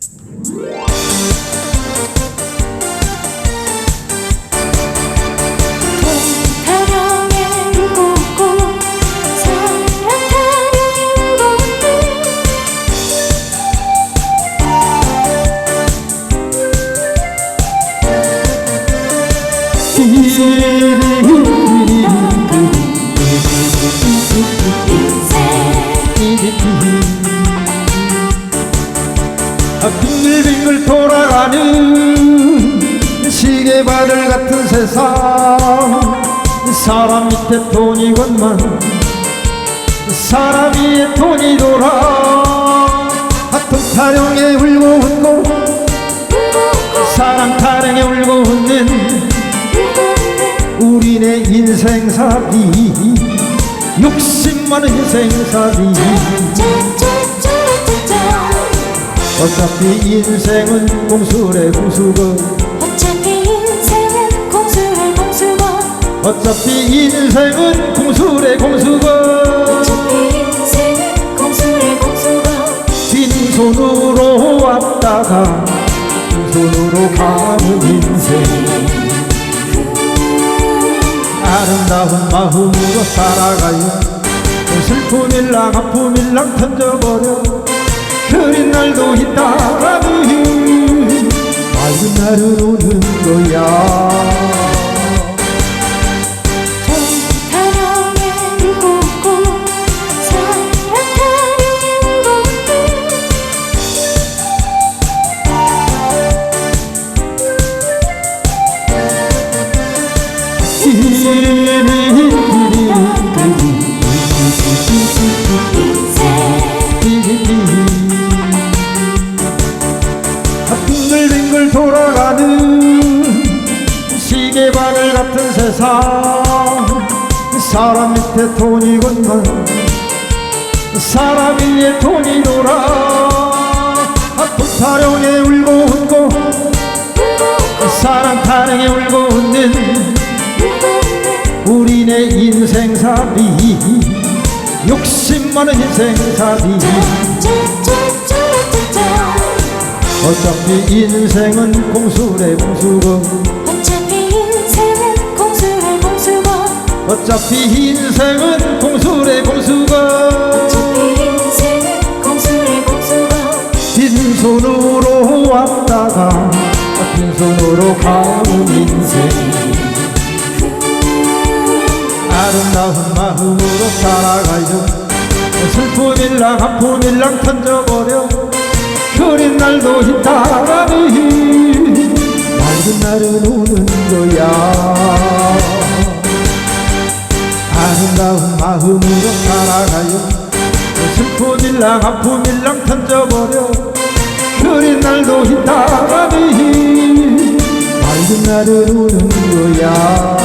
타령 세상 사람 밑에 돈이건만 사람 위에 돈이 돌아. 하통 타령에 울고 웃고 사람 타령에 울고 웃는 우리네 인생사비 욕심 많은 인생사비 짜짜짜짜짜 어차피 인생은 공수래 공수거 어차피 인생은 공수래 공수고 빈손으로 왔다가 빈손으로 가는 인생. 아름다운 마음으로 살아가요. 슬픔일랑 아픔일랑 던져버려. 흐린 날도 있다라니 맑은 날은 오는 거야 바늘 같은 세상. 사람 밑에 돈이건만 사람 위에 돈이 돌아 타령에 울고 웃고 사람 타령에 울고 웃는 우리네 인생사비. 욕심 많은 짜짜짜짜짜 어차피 인생은 공수래 공수거 어차피 인생은 공수래 어차피 인생은 공수래 공수고 빈손으로 왔다가 빈손으로 가는 인생. 아름다운 마음으로 살아가요. 슬픔일랑 아픔일랑 던져버려. 흐린 날도 있다라니. 맑은 날은 오는 거야 아름다운 마음으로 살아가요. 슬픔일랑 아픔일랑 던져버려. 흐린 날도 있다라니 맑은 날은 오는 거야